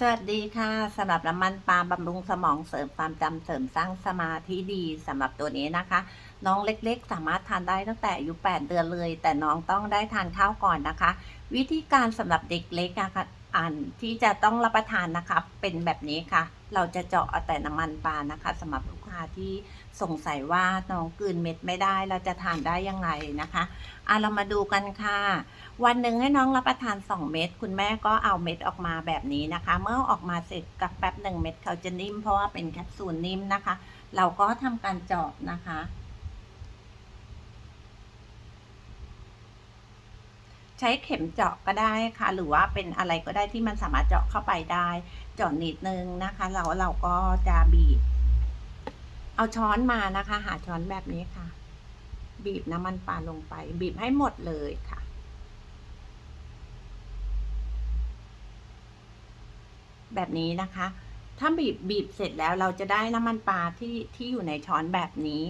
สวัสดีค่ะสำหรับน้ำมันปลาบำรุงสมองเสริมความจำเสริมสร้างสมาธิดีสำหรับตัวนี้นะคะ น้องเล็กๆ สามารถทานได้ตั้งแต่อายุ8เดือนเลย แต่น้องต้องได้ทานข้าวก่อนนะคะ วิธีการสำหรับเด็กเล็กนะคะอันที่จะต้องรับประทานนะคะเป็นแบบนี้ค่ะ เราจะเจาะเอาแต่น้ำมันปลานะคะสำหรับ ค้าที่สงสัยว่าน้องกลืนเม็ดไม่ได้เราจะทานได้ยังไงนะคะอะเรามาดูกันค่ะ วันหนึ่งให้น้องรับประทาน 2 เม็ดคุณแม่ก็เอาเม็ดออกมาแบบนี้นะคะ เมื่อออกมาเสร็จกับแป๊บหนึ่งเม็ดเขาจะนิ่มเพราะว่าเป็นแคปซูลนิ่มนะคะ เราก็ทำการเจาะนะคะใช้เข็มเจาะก็ได้ค่ะ หรือว่าเป็นอะไรก็ได้ที่มันสามารถเจาะเข้าไปได้ เจาะนิดนึงนะคะแล้วเราก็จะบีบ เอาช้อนมานะคะ หาช้อนแบบนี้ค่ะ บีบน้ำมันปลาลงไป บีบให้หมดเลยค่ะ แบบนี้นะคะ ถ้าบีบบีบเสร็จแล้วเราจะได้น้ำมันปลาที่ที่อยู่ในช้อนแบบนี้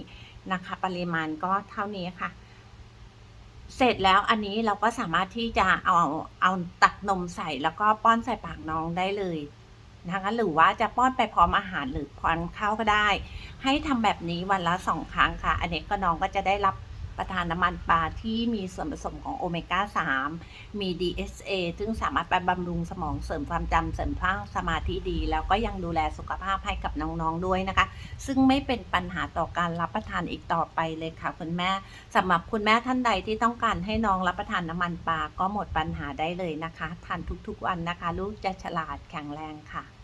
นะคะ ปริมาณก็เท่านี้ค่ะ เสร็จแล้วอันนี้เราก็สามารถที่จะเอาเอาตักนมใส่แล้วก็ป้อนใส่ปากน้องได้เลย นะคะหรือว่าจะป้อนไปพร้อมอาหารหรือพร้อมข้าวก็ได้ ให้ทำแบบนี้วันละสองครั้งค่ะ อันนี้ก็น้องก็จะได้รับประทานน้ำมันปลาที่มีส่วนผสมของโอเมก้า 3 มี DSA ซึ่งสามารถไปบำรุงสมองเสริมความจำเสริมพลังสมาธิดี แล้วก็ยังดูแลสุขภาพให้กับน้องๆด้วยนะคะ ซึ่งไม่เป็นปัญหาต่อการรับประทานอีกต่อไปเลยค่ะคุณแม่สำหรับคุณแม่ท่านใดที่ต้องการให้น้องรับประทานน้ำมันปลาก็หมดปัญหาได้เลยนะคะ ทานทุกๆวันนะคะ ลูกจะฉลาดแข็งแรงค่ะ